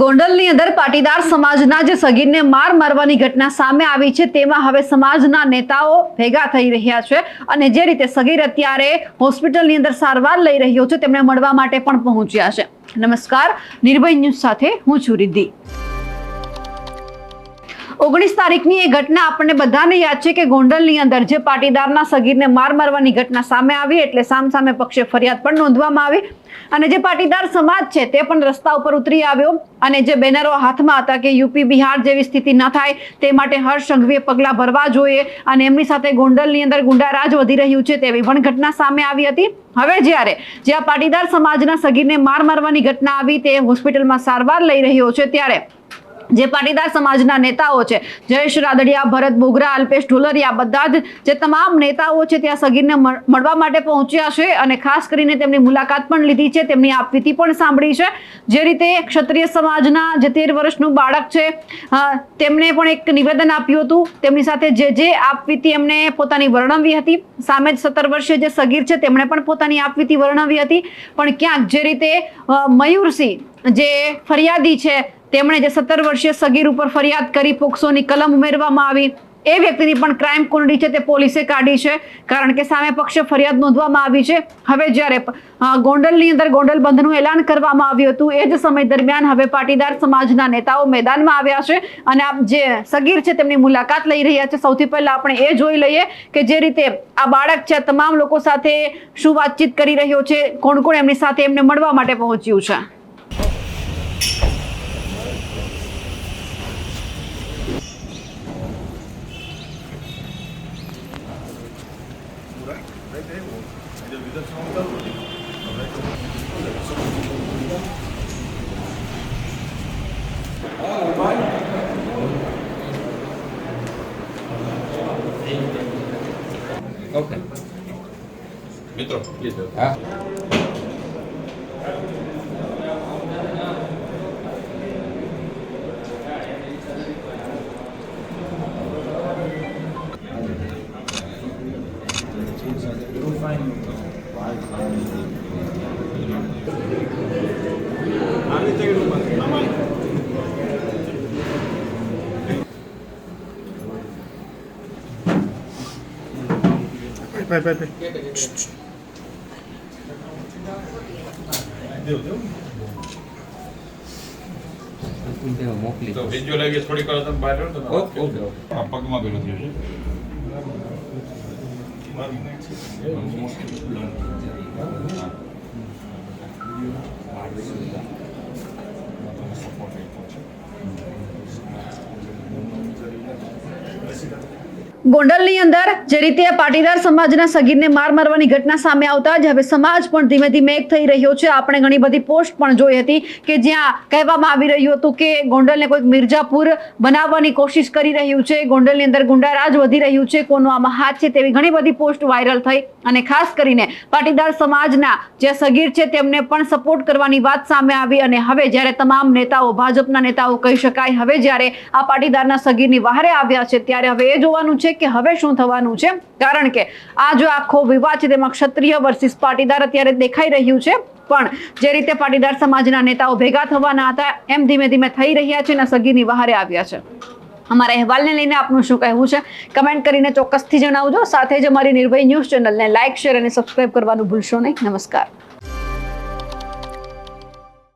ગોંડલની અંદર પાટીદાર સમાજના જે સગીરને માર મારવાની ઘટના સામે આવી છે. તેમાં હવે સમાજના નેતાઓ ભેગા થઈ રહ્યા છે અને જે રીતે સગીર અત્યારે હોસ્પિટલની અંદર સારવાર લઈ રહ્યો છે, તેમને મળવા માટે પણ પહોંચ્યા છે. નમસ્કાર, નિર્ભય ન્યૂઝ સાથે હું છું રિદ્ધિ. ઓગણીસ તારીખની એ ઘટના આપણને બધાને યાદ છે કે ગોંડલની અંદર જે પાટીદારના સગીરને માર મારવાની ઘટના સામે આવી એટલે સામસામે પક્ષે ફરિયાદ પણ નોંધવામાં આવી. અને જે પાટીદાર સમાજ છે તે પણ રસ્તા ઉપર ઉતરી આવ્યો અને જે બેનરો હાથમાં હતા કે યુપી, બિહાર જેવી સ્થિતિ ન થાય તે માટે હર્ષ સંઘવીએ પગલાં ભરવા જોઈએ અને એમની સાથે ગોંડલની અંદર ગુંડારાજ વધી રહ્યું છે તેવી પણ ઘટના સામે આવી હતી. હવે જ્યારે જે પાટીદાર સમાજના સગીરને માર મારવાની ઘટના આવી તે હોસ્પિટલમાં સારવાર લઈ રહ્યો છે ત્યારે જે પાટીદાર સમાજના નેતાઓ છે, જયેશ રાદડિયા, ભરત બોગરા, અલ્પેશ ઢોલરિયા, બધા જ જે તમામ નેતાઓ છે, ત્યાં સગીરને મળ- મળવા માટે પહોંચ્યા છે અને ખાસ કરીને તેમની મુલાકાત પણ લીધી છે, તેમની આપવીતી પણ સાંભળી છે. જે રીતે ક્ષત્રિય સમાજના જે તેર વર્ષનું બાળક છે તેમણે પણ એક નિવેદન આપ્યું હતું. તેમની સાથે જે જે આપવીતી એમને પોતાની વર્ણવી હતી. સામે જ સત્તર વર્ષીય જે સગીર છે, તેમણે પણ પોતાની આપવીતી વર્ણવી હતી. પણ ક્યાંક જે રીતે મયુરસિંહ જે ફરિયાદી છે તેમણે જે સત્તર વર્ષીય સગીર ઉપર ફરિયાદ કરી પોક્સોની કલમ ઉમેરવામાં આવી, એ વ્યક્તિની પણ ક્રાઇમ કુંડળી છે તે પોલીસે કાઢી છે. કારણ કે સામે પક્ષે ફરિયાદ નોંધવામાં આવી છે. હવે જ્યારે ગોંડલની અંદર ગોંડલ બંધનું એલાન કરવામાં આવ્યું હતું, એ જ સમય દરમિયાન હવે પાટીદાર સમાજના નેતાઓ મેદાનમાં આવ્યા છે. અને આ જે સગીર છે તેમની મુલાકાત લઈ રહ્યા છે. સૌથી પહેલા આપણે એ જોઈ લઈએ કે જે રીતે આ બાળક છે તમામ લોકો સાથે શું વાતચીત કરી રહ્યો છે, કોણ કોણ એમની સાથે એમને મળવા માટે પહોંચ્યું છે? Okay. Mitro. Yes, sir. Ah. Okay મિત્રો હા મોકલી તો વિઝ્યુઅલ આવી થોડીક વાર તમે બહાર રહો ને તમે વાત ઓકે, ઓકે, કરજો. ઓકે. હા, પગમાં પેલું થયું Thank you. ગોંડલની અંદર જે રીતે પાટીદાર સમાજના સગીરને માર મારવાની ઘટના સામે આવતા જ હવે સમાજ પણ ધીમે ધીમે એક થઈ રહ્યો છે. આપણે ઘણી બધી પોસ્ટ પણ જોઈ હતી કે જ્યાં કહેવામાં આવી રહ્યું હતું કે ગોંડલને કોઈક મિર્જાપુર બનાવવાની કોશિશ કરી રહ્યું છે. ગોંડલની અંદર ગુંડારાજ વધી રહ્યું છે. કોનો આમાં હાથ છે તેવી ઘણી બધી પોસ્ટ વાયરલ થઈ અને ખાસ કરીને પાટીદાર સમાજના જે સગીર છે તેમને પણ સપોર્ટ કરવાની વાત સામે આવી અને હવે જ્યારે તમામ નેતાઓ, ભાજપના નેતાઓ કહી શકાય, હવે જ્યારે આ પાટીદારના સગીરની વહારે આવ્યા છે, ત્યારે હવે એ જોવાનું છે કે હવે શું થવાનું છે? કારણ કે આ જો આખો વિવાદ છે, તેમાં ક્ષત્રિય વર્સિસ પાટીદાર અત્યારે દેખાઈ રહ્યું છે. પણ જે રીતે પાટીદાર સમાજના નેતાઓ ભેગા થવાના હતા, એમ ધીમે ધીમે થઈ રહ્યા છે અને સગીની વહારે આવ્યા છે. અમારા અહેવાલને લઈને આપનું શું કહેવું છે? કમેન્ટ કરીને ચોક્કસથી જણાવજો. સાથે જ અમારી નિર્ભય ન્યૂઝ ચેનલને લાઇક શેર અને સબસ્ક્રાઇબ કરવાનું ભૂલશો નહીં. નમસ્કાર.